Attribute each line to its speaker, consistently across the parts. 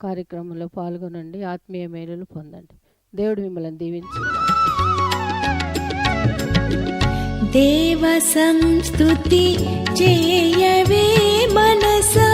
Speaker 1: కార్యక్రమంలో పాల్గొనండి. ఆత్మీయ మేలులు పొందండి. దేవుడు మిమ్మల్ని దీవించు.
Speaker 2: దేవ సంస్తుతి చేయవే మనసా.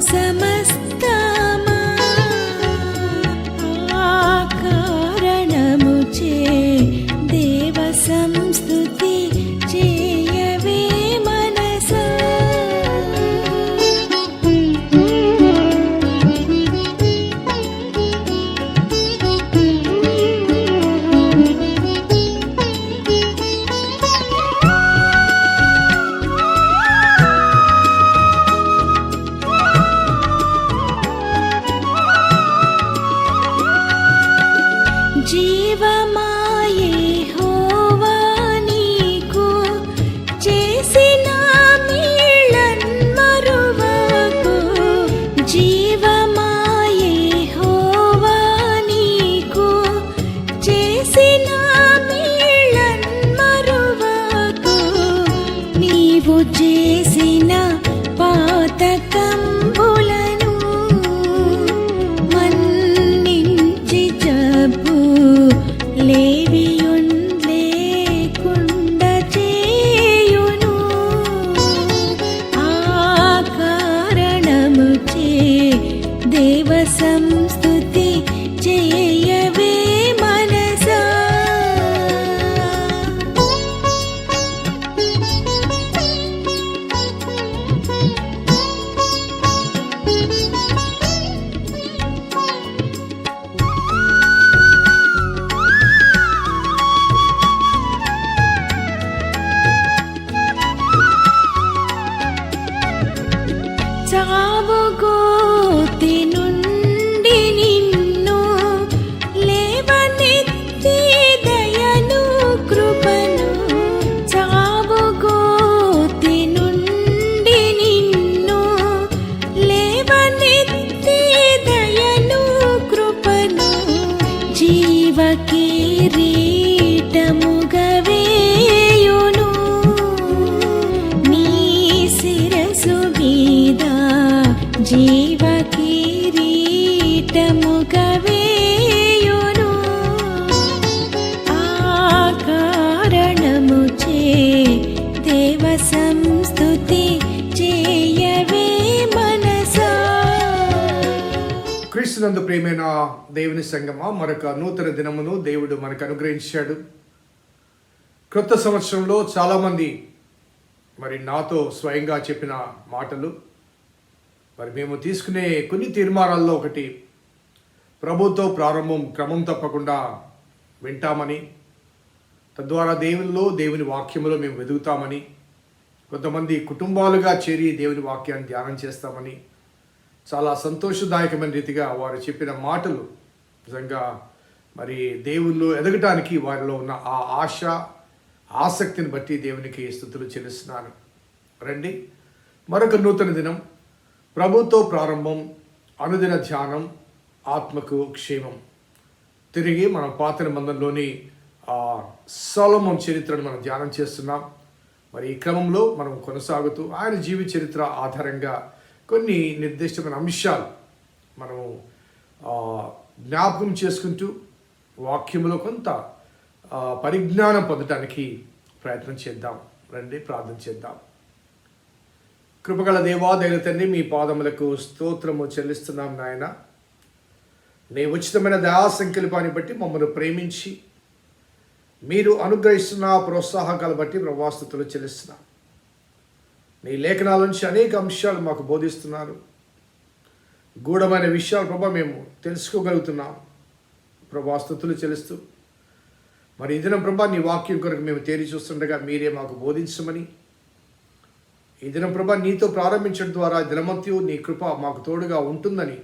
Speaker 2: సమస్తమా కారణముచే కారణము
Speaker 3: క్రీస్తునందు ప్రేమైన దేవుని సంగమా మరొక నూతన దినమును దేవుడు మనకు అనుగ్రహించాడు. క్రొత్త సంవత్సరంలో చాలామంది మరి నాతో స్వయంగా చెప్పిన మాటలు. మరి మేము తీసుకునే కొన్ని తీర్మానాల్లో ఒకటి ప్రభుతో ప్రారంభం క్రమం తప్పకుండా వింటామని తద్వారా దేవునిలో దేవుని వాక్యములో మేము వెదుగుతామని కొంతమంది కుటుంబాలుగా చేరి దేవుని వాక్యాన్ని ధ్యానం చేస్తామని చాలా సంతోషదాయకమైన రీతిగా వారు చెప్పిన మాటలు నిజంగా మరి దేవుళ్ళు ఎదగటానికి వారిలో ఉన్న ఆ ఆశ ఆసక్తిని బట్టి దేవునికి స్థుతులు చెల్లిస్తున్నాను. రండి. మరొక నూతన దినం ప్రభుతో ప్రారంభం అనుదిన ధ్యానం ఆత్మకు క్షేమం. తిరిగి మనం పాత నిబంధనలోని ఆ చరిత్రను మనం ధ్యానం చేస్తున్నాం. మరి ఈ క్రమంలో మనం కొనసాగుతూ ఆయన జీవి చరిత్ర ఆధారంగా కొన్ని నిర్దిష్టమైన అంశాలు మనము జ్ఞాపకం చేసుకుంటూ వాక్యంలో కొంత పరిజ్ఞానం పొందటానికి ప్రయత్నం చేద్దాం. రండి ప్రార్థన చేద్దాం. కృపగల దేవా తండ్రి మీ పాదములకు స్తోత్రము చెల్లిస్తున్నాం నాయన. నీ ఉచితమైన దయా సంకల్పాన్ని బట్టి మమ్మల్ని ప్రేమించి మీరు అనుగ్రహిస్తున్న ప్రోత్సాహకాలు బట్టి ప్రభాస్తుతులు చెల్లిస్తున్నాం. నీ లేఖనాల నుంచి అనేక అంశాలు మాకు బోధిస్తున్నారు. గూఢమైన విషయాలు ప్రభా మేము తెలుసుకోగలుగుతున్నాం. ప్రభాస్తుతులు చెల్లిస్తూ. మరి ఈ దినం ప్రభా నీ వాక్యం కొరకు మేము తేరి చూస్తుండగా మీరే మాకు బోధించమని. ఈ దినం ప్రభా నీతో ప్రారంభించడం ద్వారా దినమత్యు నీ కృప మాకు తోడుగా ఉంటుందని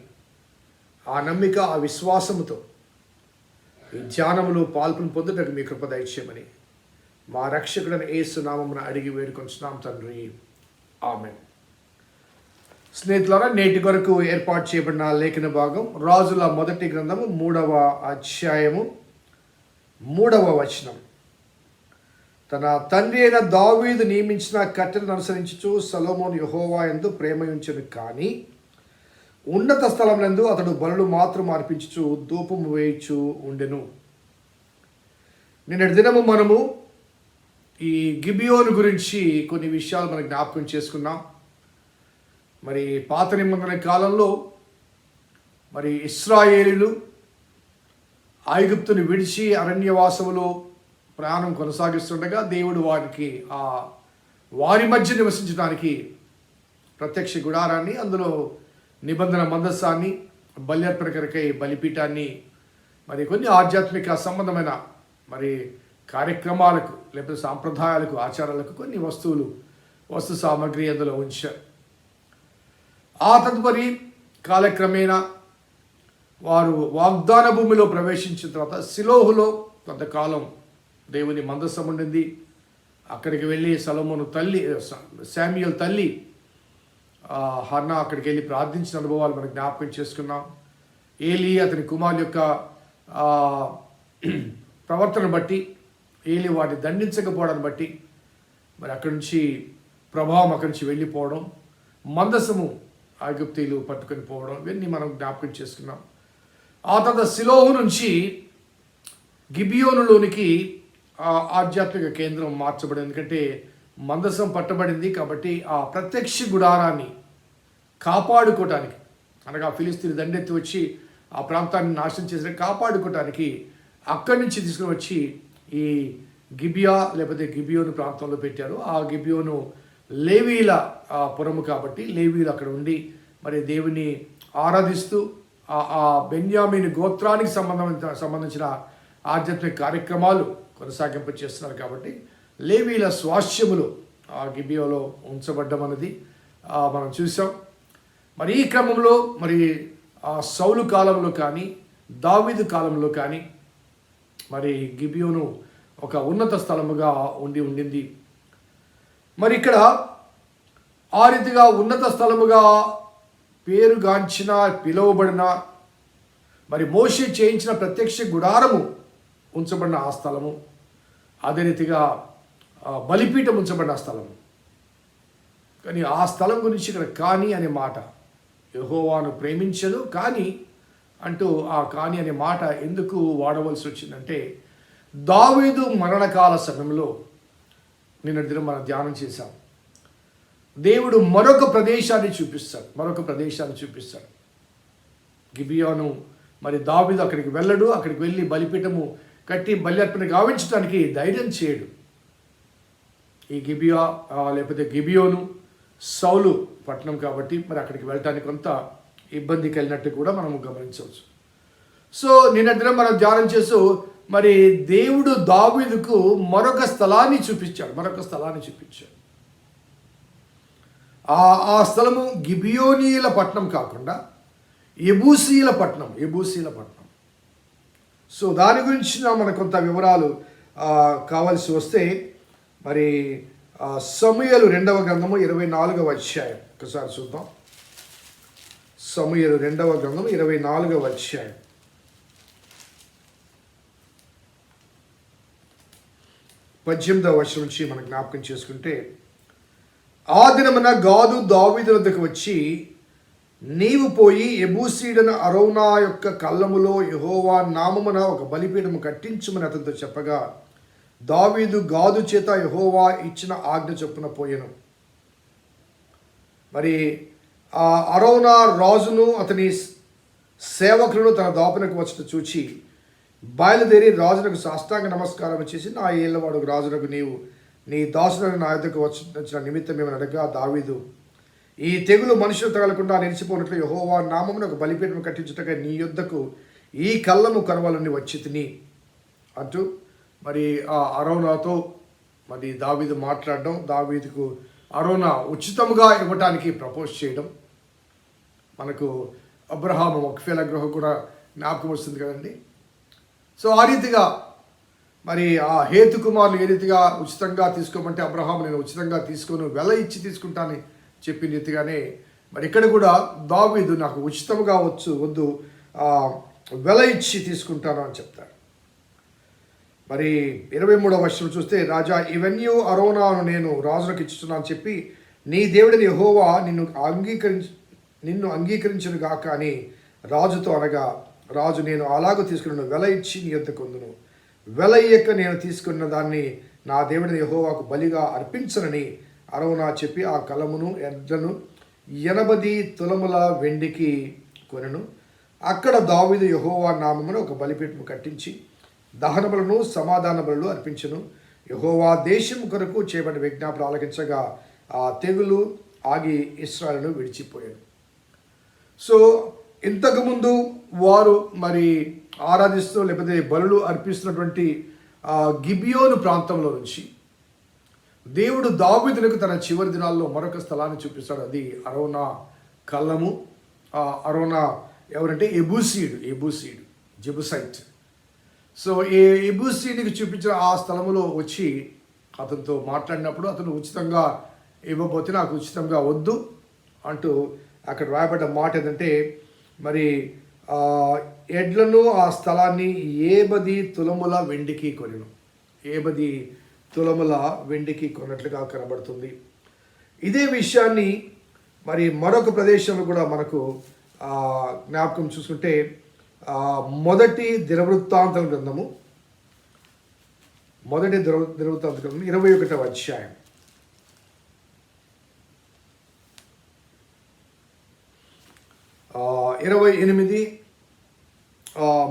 Speaker 3: ఆ నమ్మిక ఆ విశ్వాసముతో ఈ ధ్యానములు పాల్పును పొందుటకు మీ కృప దయచేయమని మా రక్షకుడని ఏసు నామమున అడిగి వేడుకొంచున్నాం తండ్రి. ఆమె స్నేహితులారా నేటి కొరకు ఏర్పాటు చేయబడిన లేఖన భాగం రాజుల మొదటి గ్రంథము మూడవ అధ్యాయము మూడవ వచనం. తన తండ్రి అయిన దావీదు నియమించిన కట్టెలను అనుసరించుచు సలోమోన్ యహోవా ఎందు ప్రేమయించను కానీ ఉన్నత స్థలమునందు అతడు బలులు మాత్రం అర్పించుచు ధూపము వేయచ్చు ఉండెను. నిన్నటి దినము మనము ఈ గిబియోను గురించి కొన్ని విషయాలు మనం జ్ఞాపకం చేసుకున్నాం. మరి పాత నిబంధన కాలంలో మరి ఇస్రాయేలీలు ఐగుప్తుని విడిచి అరణ్యవాసములో ప్రయాణం కొనసాగిస్తుండగా దేవుడు వారికి ఆ వారి మధ్య నివసించడానికి ప్రత్యక్ష గుడారాన్ని అందులో నిబంధన మందస్సాన్ని బల్యర్పణ కొరకై బలిపీఠాన్ని మరి కొన్ని ఆధ్యాత్మిక సంబంధమైన మరి కార్యక్రమాలకు లేకపోతే సాంప్రదాయాలకు ఆచారాలకు కొన్ని వస్తువులు వస్తు సామాగ్రి అందులో ఉంచారు. ఆ తదుపరి కాలక్రమేణా వారు వాగ్దాన భూమిలో ప్రవేశించిన తర్వాత సిలోహులో కొంతకాలం దేవుని మందస్సం ఉండింది. అక్కడికి వెళ్ళి సలమును తల్లి శామ్యుల్ తల్లి ఆ, అక్కడికి వెళ్ళి ప్రార్థించిన అనుభవాలు మనం జ్ఞాపకం చేసుకున్నాం. ఏలి అతని కుమార్ యొక్క ప్రవర్తన బట్టి ఏలి వాటిని దండించకపోవడాన్ని బట్టి మరి అక్కడి నుంచి ప్రభావం అక్కడి నుంచి వెళ్ళిపోవడం మందసము ఆగుప్తీలు పట్టుకొని పోవడం ఇవన్నీ మనం జ్ఞాపకం చేసుకున్నాం. ఆ తర్వాత సిలోహు నుంచి గిబియోనులోనికి ఆ ఆధ్యాత్మిక కేంద్రం మార్చబడింది. ఎందుకంటే మందసం పట్టబడింది కాబట్టి ఆ ప్రత్యక్ష గుడారాన్ని కాపాడుకోవటానికి అనగా ఫిలిస్తీన్ దండెత్తి వచ్చి ఆ ప్రాంతాన్ని నాశనం చేసిన కాపాడుకోవటానికి అక్కడి నుంచి తీసుకుని వచ్చి ఈ గిబియా లేకపోతే గిబియోను ప్రాంతంలో పెట్టారు. ఆ గిబియోను లేవీల పురము కాబట్టి లేవీలు అక్కడ ఉండి మరి దేవుని ఆరాధిస్తూ ఆ బెన్యామిని గోత్రానికి సంబంధించిన సంబంధించిన ఆధ్యాత్మిక కార్యక్రమాలు కొనసాగింపు చేస్తున్నారు కాబట్టి లేవీల స్వాస్థ్యములు ఆ గిబియోలో ఉంచబడ్డం అనేది మనం చూసాం. మరి ఈ క్రమంలో మరి ఆ సౌలు కాలంలో కానీ దావీదు కాలంలో కానీ మరి గిబియోను ఒక ఉన్నత స్థలముగా ఉండి ఉండింది. మరి ఇక్కడ ఆ రీతిగా ఉన్నత స్థలముగా పేరుగాంచిన పిలువబడిన మరి మోషి చేయించిన ప్రత్యక్ష గుడారము ఉంచబడిన ఆ స్థలము. అదే రీతిగా బలిపీఠం ఉంచబడిన ఆ స్థలము. కానీ ఆ స్థలం గురించి ఇక్కడ కానీ అనే మాట యహోవాను ప్రేమించదు. కానీ అంటూ ఆ కాని అనే మాట ఎందుకు వాడవలసి వచ్చిందంటే దావీదు మరణకాల సమయంలో నిన్న దినం మనం ధ్యానం చేశాం. దేవుడు మరొక ప్రదేశాన్ని చూపిస్తాడు మరొక ప్రదేశాన్ని చూపిస్తాడు. గిబియాను మరి దావీదు అక్కడికి వెళ్ళడు అక్కడికి వెళ్ళి బలిపీఠము కట్టి బలి అర్పణ గావించడానికి ధైర్యం చేయడు. ఈ గిబియా లేకపోతే గిబియోను సౌలు పట్టణం కాబట్టి మరి అక్కడికి వెళ్ళటానికి కొంత ఇబ్బంది కలిగినట్టు కూడా మనము గమనించవచ్చు. సో నిన్న దినం మనం ధ్యానం చేస్తూ మరి దేవుడు దావీదుకు మరొక స్థలాన్ని చూపించాడు. మరొక స్థలాన్ని చూపించాడు. ఆ ఆ స్థలము గిబియోనీల పట్టణం కాకుండా ఎబూసీల పట్టణం ఎబూసీల పట్టణం. సో దాని గురించి మనకు కొంత వివరాలు కావాల్సి వస్తే మరి సమయలు రెండవ గ్రంథము ఇరవై నాలుగవ అధ్యాయం. ఒకసారి చూద్దాం. సమయలు రెండవ గ్రంథం ఇరవై నాలుగవ అధ్యాయం. పద్దెనిమిదవ వర్షం నుంచి మనం జ్ఞాపకం చేసుకుంటే ఆ దినమున గాదు దావీదు వద్దకు వచ్చి నీవు పోయి ఎబూసీడన అరౌనా యొక్క కళ్ళములో యహోవా నామమున ఒక బలిపీఠము కట్టించుమని అతనితో చెప్పగా దావీదు గాదు చేత యహోవా ఇచ్చిన ఆజ్ఞ చొప్పున పోయెను. మరి అరోనా రాజును అతని సేవకులను తన దోపనకు వచ్చట చూచి బయలుదేరి రాజునకు సాష్టాంగ నమస్కారం చేసి నా ఏళ్ళవాడు రాజునకు నీవు నీ దాసులను నా యొద్దకు వచ్చిన నిమిత్తం మేము అడగా దావీదు ఈ తెగులు మనుషులు తగలకుండా నిలిచిపోయినట్లు యహోవా నామమున ఒక బలిపీఠం కట్టించుటగా నీ యొద్దకు ఈ కళ్ళము కరవాలని వచ్చి తిని. అంటూ మరి ఆ అరోనాతో మరి దావీదు మాట్లాడడం దావీదుకు అరోనా ఉచితముగా ఇవ్వటానికి ప్రపోజ్ చేయడం. మనకు అబ్రహాము ఒకఫేల గృహ కూడా జ్ఞాపకం వస్తుంది కదండి. సో ఆ రీతిగా మరి ఆ హేతు కుమారులు ఏ రీతిగా ఉచితంగా తీసుకోమంటే అబ్రహాం నేను ఉచితంగా తీసుకొని వెల ఇచ్చి తీసుకుంటానని చెప్పిన రీతిగానే మరి ఇక్కడ కూడా దావీదు నాకు ఉచితంగా వచ్చు వద్దు వెల ఇచ్చి తీసుకుంటాను అని చెప్తాడు మరి ఇరవై మూడవ వర్షం చూస్తే రాజా ఇవన్నీ అరోనాను నేను రాజులకు ఇచ్చుతున్నాను చెప్పి నీ దేవుడిని హోవా నిన్ను అంగీకరించి నిన్ను అంగీకరించను గాక అని రాజుతో అనగా రాజు నేను అలాగూ తీసుకున్నాను వెల ఇచ్చి నీ యొద్ద కొందును వెల ఇయ్యక నేను తీసుకున్న దాన్ని నా దేవుడిని యహోవాకు బలిగా అర్పించనని అరవునా చెప్పి ఆ కలమును ఎడ్లను ఎనభది తులముల వెండికి కొనెను. అక్కడ దావిదు యహోవా నామమును ఒక బలిపీఠము కట్టించి దహనబలను సమాధాన బలు అర్పించను. యహోవా దేశం కొరకు చేయబడిన విజ్ఞాపన ఆలకించగా ఆ తెగులు ఆగి ఇస్రాయలను విడిచిపోయాడు సో ఇంతకుముందు వారు మరి ఆరాధిస్తూ లేకపోతే బలులు అర్పిస్తున్నటువంటి గిబియోను ప్రాంతంలో నుంచి దేవుడు దావిదులకు తన చివరి దినాల్లో మరొక స్థలాన్ని చూపిస్తాడు. అది అరోనా కళ్ళము. అరోనా ఎవరంటే? ఎబూసీడు ఎబూసీడు జెబుసైట్. సో ఈ ఎబూసీడికి చూపించిన ఆ స్థలములో వచ్చి అతనితో మాట్లాడినప్పుడు అతను ఉచితంగా ఇవ్వబోతే నాకు ఉచితంగా వద్దు అంటూ అక్కడ రాయబడ్డ మాట ఏంటంటే మరి ఎడ్లను ఆ స్థలాన్ని ఏబది తులముల వెండికి కొనెను. ఏబది తులముల వెండికి కొన్నట్లుగా కనబడుతుంది. ఇదే విషయాన్ని మరి మరొక ప్రదేశంలో కూడా మనకు జ్ఞాపకం చూసుకుంటే మొదటి దినవృత్తాంతం గ్రంథము మొదటి దిన దినవృత్తాంత గ్రంథం ఇరవై ఒకటవ అధ్యాయం. ఇరవై ఎనిమిది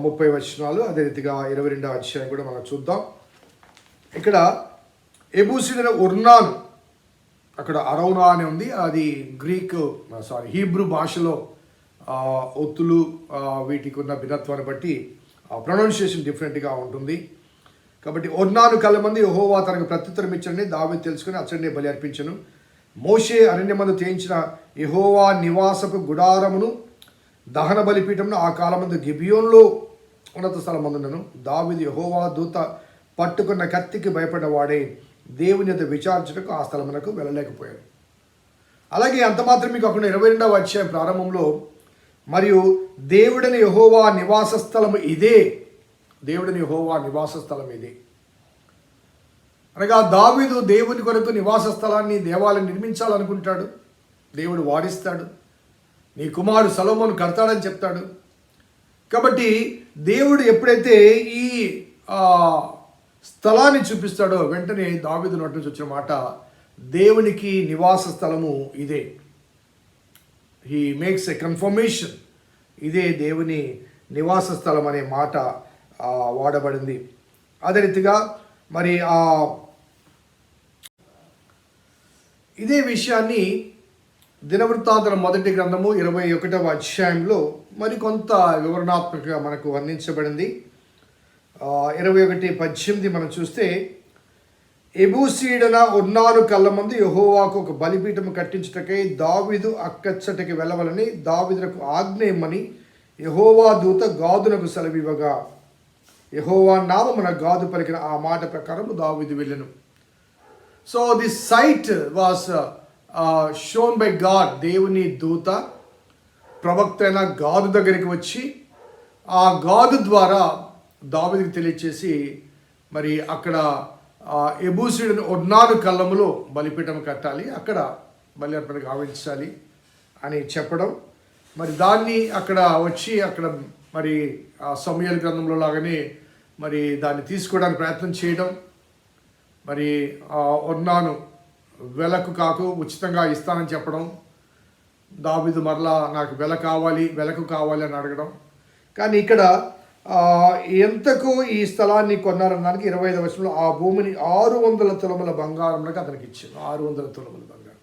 Speaker 3: ముప్పై వచనాలు అదే రీతిగా ఇరవై రెండవ అధ్యాయం కూడా మనం చూద్దాం. ఇక్కడ ఎబూసిడిన ఉర్నాను అక్కడ అరౌనా అని ఉంది అది గ్రీక్ సారీ హీబ్రూ భాషలో ఒత్తులు వీటికి ఉన్న భిన్నత్వాన్ని బట్టి ప్రొనౌన్సియేషన్ డిఫరెంట్గా ఉంటుంది. కాబట్టి ఒర్నాను కళ్ళ మంది యెహోవా తనకు ప్రత్యుత్తరం ఇచ్చని దావి తెలుసుకుని అచ్చడిని బలి అర్పించను. మోషే అరణ్యమందు చేయించిన యహోవా నివాసపు గుడారమును దహన బలిపీఠమును ఆ కాలమందు గిబియోన్లో ఉన్నత స్థలమందునను దావిది యెహోవా దూత పట్టుకున్న కత్తికి భయపడ్డవాడే దేవుని యొక్క విచారించటకు ఆ స్థలమునకు వెళ్ళలేకపోయాడు. అలాగే అంత మాత్రమే కాకుండా ఇరవై రెండవ అధ్యాయం ప్రారంభంలో మరియు దేవుడని యహోవా నివాస స్థలం ఇదే దేవుడని యహోవా నివాస స్థలం ఇదే. అనగా దావీదు దేవుని కొరకు నివాస స్థలాన్ని దేవాలయం నిర్మించాలనుకుంటాడు. దేవుడు వాడిస్తాడు. నీ కుమారుడు సలోమోను కడతాడని చెప్తాడు. కాబట్టి దేవుడు ఎప్పుడైతే ఈ స్థలాన్ని చూపిస్తాడో వెంటనే దావిదు నోటి నుంచి వచ్చిన మాట దేవునికి నివాస స్థలము ఇదే. హీ మేక్స్ ఎ కన్ఫర్మేషన్ ఇదే దేవుని నివాస స్థలం అనే మాట వాడబడింది. అదే రీతిగా మరి ఆ ఇదే విషయాన్ని దినవృత్తాంతరం మొదటి గ్రంథము ఇరవై ఒకటవ అధ్యాయంలో మరికొంత వివరణాత్మకంగా మనకు వర్ణించబడింది. ఇరవై ఒకటి పద్దెనిమిది మనం చూస్తే ఎబూసీడన ఉన్నాను కళ్ళ ముందు యహోవాకు ఒక బలిపీఠము కట్టించుటకై దావిదు అక్కచ్చటకి వెళ్ళవలని దావిదులకు ఆజ్ఞ యహోవా దూత గాదునకు సెలవివ్వగా. యహోవా నామమున గాదు పలికిన ఆ మాట ప్రకారం దావిదు వెళ్ళను. So the sight was shown by God దేవుని దూత ప్రవక్త అయిన గాదు దగ్గరికి వచ్చి ఆ గాదు ద్వారా దావిదికి తెలియచేసి మరి అక్కడ ఎబూసుడిని ఒడ్నాడు కళ్ళములో బలిపీఠం కట్టాలి అక్కడ బలి అర్పణ గావించాలి అని చెప్పడం. మరి దాన్ని అక్కడ వచ్చి అక్కడ మరి ఆ సమయాల గ్రంథంలో లాగానే మరి దాన్ని తీసుకోవడానికి ప్రయత్నం చేయడం. మరి ఉన్నాను వెలకు కాకు ఉచితంగా ఇస్తానని చెప్పడం. దావిదు మరలా నాకు వెల కావాలి వెలకు కావాలి అని అడగడం. కానీ ఇక్కడ ఎంతకు ఈ స్థలాన్ని కొన్నారనడానికి ఇరవై ఐదు వర్షంలో ఆ భూమిని ఆరు వందల తులముల బంగారంలోకి అతనికి ఇచ్చాను ఆరు వందల తులముల బంగారం.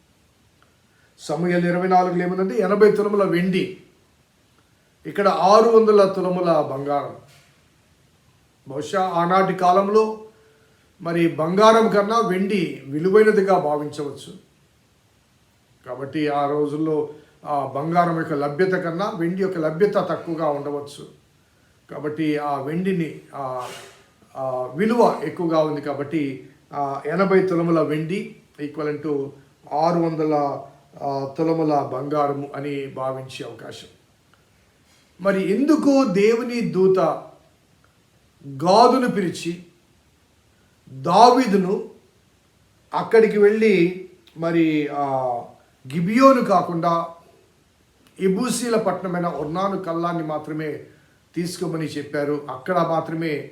Speaker 3: సమయాలు ఇరవై నాలుగులో ఏముందంటే ఎనభై తులముల వెండి. ఇక్కడ ఆరు వందల తులముల బంగారం. బహుశా ఆనాటి కాలంలో మరి బంగారం కన్నా వెండి విలువైనదిగా భావించవచ్చు. కాబట్టి ఆ రోజుల్లో ఆ బంగారం యొక్క లభ్యత కన్నా వెండి యొక్క లభ్యత తక్కువగా ఉండవచ్చు. కాబట్టి ఆ వెండిని ఆ విలువ ఎక్కువగా ఉంది కాబట్టి ఎనభై తులముల వెండి ఈక్వల్ టు ఆరు వందల తులముల బంగారము అని భావించే అవకాశం. మరి ఎందుకు దేవుని దూత గాదును పిలిచి దావిదును అక్కడికి వెళ్ళి మరి గిబియోను కాకుండా ఇబూసీల పట్టణమైన ఒర్నాను కల్లాన్ని మాత్రమే తీసుకోమని చెప్పారు. అక్కడ మాత్రమే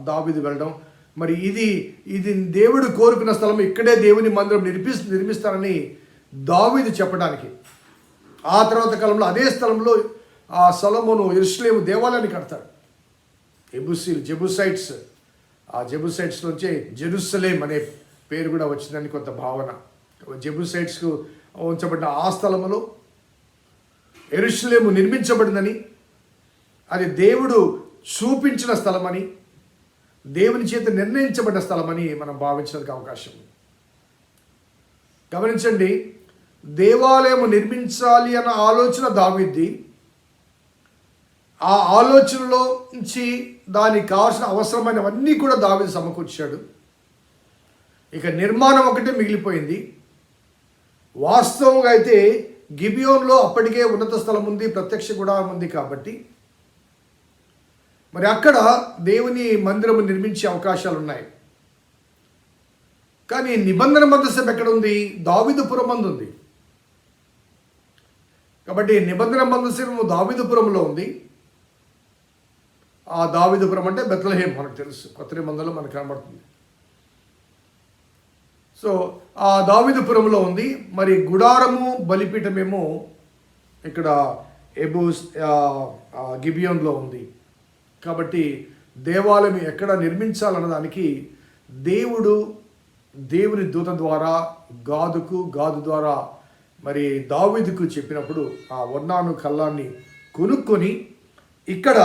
Speaker 3: దావిది వెళ్ళడం. మరి ఇది ఇది దేవుడు కోరుకున్న స్థలం. ఇక్కడే దేవుని మందిరం నిర్మి నిర్మిస్తారని దావిది చెప్పడానికి. ఆ తర్వాత కాలంలో అదే స్థలంలో ఆ సొలొమోను ఇరుషులేము దేవాలయాన్ని కడతాడు ఎబుసీలు జెబుసైట్స్. ఆ జెబుసైట్స్ నుంచి జెరూసలేం అనే పేరు కూడా వచ్చిందని కొంత భావన. జెబుసైట్స్కు ఉంచబడిన ఆ స్థలములో ఎరుషులేము నిర్మించబడిందని అది దేవుడు చూపించిన స్థలమని దేవుని చేత నిర్ణయించబడిన స్థలమని మనం భావించడానికి అవకాశం ఉంది. గమనించండి దేవాలయం నిర్మించాలి అన్న ఆలోచన దావిద్ది ఆ ఆలోచనలో నుంచి దానికి కావాల్సిన అవసరమైనవన్నీ కూడా దావీదు సమకూర్చాడు. ఇక నిర్మాణం ఒకటే మిగిలిపోయింది. వాస్తవంగా అయితే గిబియోన్లో అప్పటికే ఉన్నత స్థలం ఉంది ప్రత్యక్ష గుడారం ఉంది కాబట్టి. మరి అక్కడ దేవుని మందిరము నిర్మించే అవకాశాలు ఉన్నాయి. కానీ నిబంధన మందసం ఎక్కడ ఉంది? దావిదుపురం మందు ఉంది. కాబట్టి నిబంధన మందసము దావిదుపురంలో ఉంది. ఆ దావిదపురం అంటే బెత్లహేం మనకు తెలుసు. కొత్త నిబంధనలో మనకు కనబడుతుంది. సో ఆ దావిదపురంలో ఉంది. మరి గుడారము బలిపీఠమేమో ఇక్కడ ఎబూస్ గిబియంలో గిబియోన్లో ఉంది. కాబట్టి దేవాలయం ఎక్కడ నిర్మించాలన్న దానికి దేవుడు దేవుని దూత ద్వారా గాదుకు గాదు ద్వారా మరి దావీదుకు చెప్పినప్పుడు ఆ వర్ణాను కల్లాన్ని కొనుక్కొని ఇక్కడ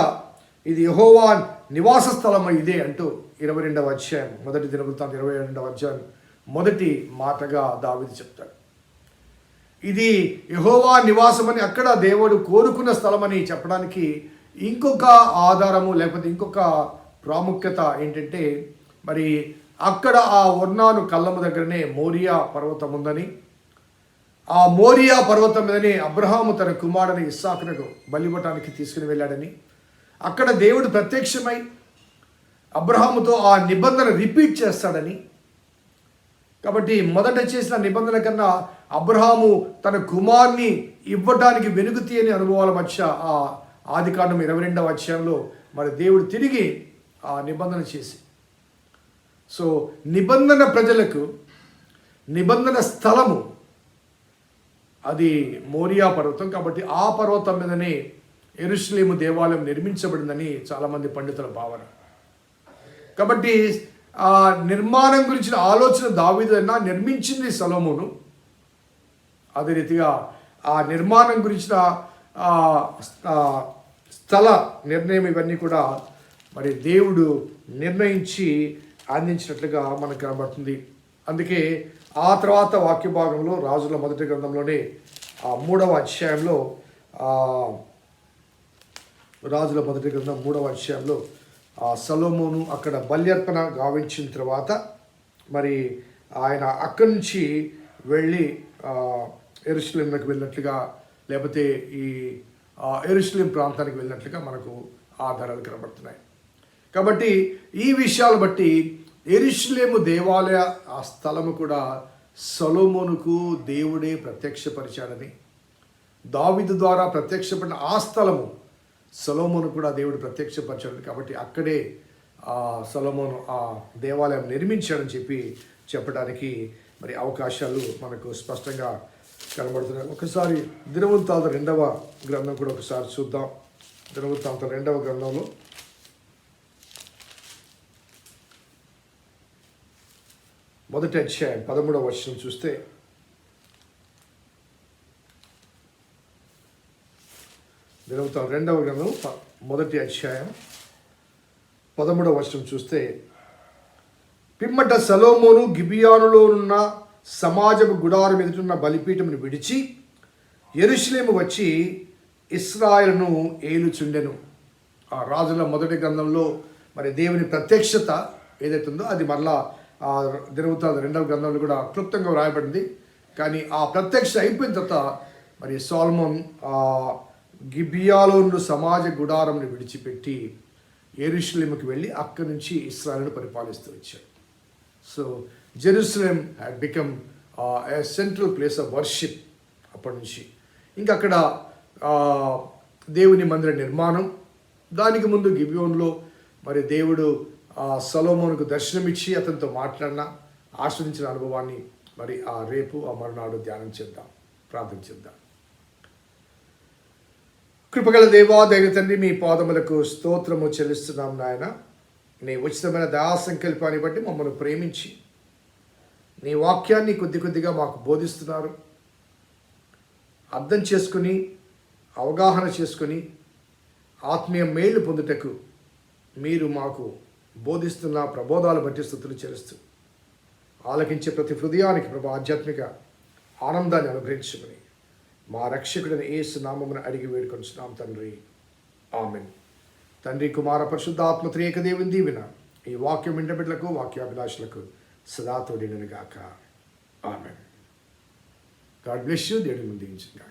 Speaker 3: ఇది యహోవా నివాస స్థలం ఇదే అంటూ ఇరవై రెండవ అధ్యాయం మొదటి దినవృత్తాంతం ఇరవై రెండవ అధ్యాయం మొదటి మాటగా దావిది చెప్తాడు. ఇది యహోవా నివాసమని అక్కడ దేవుడు కోరుకున్న స్థలమని చెప్పడానికి ఇంకొక ఆధారము లేకపోతే ఇంకొక ప్రాముఖ్యత ఏంటంటే మరి అక్కడ ఆ వర్ణాను కళ్ళము దగ్గరనే మోరియా పర్వతం ఉందని ఆ మోరియా పర్వతం మీదనే అబ్రహాము తన కుమారుని ఇస్సాకునకు బలిపటానికి తీసుకుని వెళ్ళాడని అక్కడ దేవుడు ప్రత్యక్షమై అబ్రహాముతో ఆ నిబంధన రిపీట్ చేస్తాడని. కాబట్టి మొదట చేసిన నిబంధన కన్నా అబ్రహాము తన కుమార్ని ఇవ్వడానికి వెనుక తీయని అనుభవాల మధ్య ఆ ఆది కాండం ఇరవై రెండవ అధ్యాయంలో మరి దేవుడు తిరిగి ఆ నిబంధన చేసి. సో నిబంధన ప్రజలకు నిబంధన స్థలము అది మోరియా పర్వతం కాబట్టి ఆ పర్వతం మీదనే ఎరుసలేము దేవాలయం నిర్మించబడిందని చాలామంది పండితుల భావన. కాబట్టి ఆ నిర్మాణం గురించిన ఆలోచన దావిదన్నా నిర్మించింది సలోమును. అదే రీతిగా ఆ నిర్మాణం గురించిన స్థల నిర్ణయం ఇవన్నీ కూడా మరి దేవుడు నిర్ణయించి అందించినట్లుగా మనకు కనబడుతుంది. అందుకే ఆ తర్వాత వాక్య భాగంలో రాజుల మొదటి గ్రంథంలోనే ఆ మూడవ అధ్యాయంలో ఆ, రాజుల మొదటి గ్రంథం మూడవ అధ్యాయంలో ఆ సలోమోను అక్కడ బల్యర్పణ గావించిన తర్వాత మరి ఆయన అక్కడి నుంచి వెళ్ళి ఎరుసలేంకి వెళ్ళినట్లుగా లేకపోతే ఈ ఎరుసలేం ప్రాంతానికి వెళ్ళినట్లుగా మనకు ఆధారాలు కనబడుతున్నాయి. కాబట్టి ఈ విషయాలు బట్టి ఎరుసలేము దేవాలయ ఆ స్థలము కూడా సొలోమోనుకు దేవుడే ప్రత్యక్షపరిచాడని దావిదు ద్వారా ప్రత్యక్షపడిన ఆ స్థలము సొలోమోను కూడా దేవుడు ప్రత్యక్షపరచాడు కాబట్టి అక్కడే ఆ సొలోమోను ఆ దేవాలయం నిర్మించాడని చెప్పి చెప్పడానికి మరి అవకాశాలు మనకు స్పష్టంగా కనబడుతున్నాయి. ఒకసారి దినవృత్తాంత రెండవ గ్రంథం కూడా ఒకసారి చూద్దాం. దినవృత్తాంత రెండవ గ్రంథంలో మొదటి అధ్యాయం పదమూడవ వర్షం చూస్తే దినవృత్తం రెండవ గ్రంథం మొదటి అధ్యాయం పదమూడవ వర్షం చూస్తే పిమ్మట సలోమోను గిబియానులో ఉన్న సమాజపు గుడారం ఎదుటిన్న బలిపీఠమును విడిచి ఎరుశ్లేము వచ్చి ఇస్రాయల్ను ఏలుచుండెను. ఆ రాజుల మొదటి గ్రంథంలో మరి దేవుని ప్రత్యక్షత ఏదైతే ఉందో అది మరలా ఆ దినవృత్తాల రెండవ గ్రంథంలో కూడా క్లుప్తంగా వ్రాయబడింది. కానీ ఆ ప్రత్యక్ష అయిపోయిన తర్వాత మరి సాల్మోన్ గిబియాలో ఉన్న సమాజ గుడారంని విడిచిపెట్టి ఎరుషలేముకి వెళ్ళి అక్కడి నుంచి ఇస్రాయల్ను పరిపాలిస్తూ వచ్చాడు. So Jerusalem had become a central place of worship అప్పటి నుంచి. ఇంకా అక్కడ uh, దేవుని మందిర నిర్మాణం దానికి ముందు గిబియోన్లో మరి దేవుడు సలోమోన్కు సలోమోనుకు దర్శనమిచ్చి అతనితో మాట్లాడిన ఆస్వాదించిన అనుభవాన్ని మరి ఆ రేపు ఆ మరునాడు ధ్యానం చేద్దాం ప్రార్థన చేద్దాం. కృపగల దేవా దైవ తండ్రి మీ పాదములకు స్తోత్రము చెల్లిస్తున్నాం నాయన. నీ ఉచితమైన దయా సంకల్పాన్ని బట్టి మమ్మల్ని ప్రేమించి నీ వాక్యాన్ని కొద్ది కొద్దిగా మాకు బోధిస్తున్నారు. అర్థం చేసుకుని అవగాహన చేసుకుని ఆత్మీయ మేలు పొందుటకు మీరు మాకు బోధిస్తున్న ప్రబోధాలు బట్టి స్థుతులు చెల్లిస్తూ ఆలకించే ప్రతి హృదయానికి ప్రభు ఆధ్యాత్మిక ఆనందాన్ని అనుగ్రహించమని మా రక్షకుడిని ఏసు నామమును అడిగి వేడుకొంచున్నాం తండ్రి. ఆమెన్. తండ్రి కుమార పరిశుద్ధాత్మ త్రియక దేవుని దీవిన ఈ వాక్యం ఇంటబిడ్లకు వాక్యాభిలాషులకు సదా తోడినను గాక. ఆమెన్. గాడ్ బ్లెస్ యూ దేవుని ముందు గాక.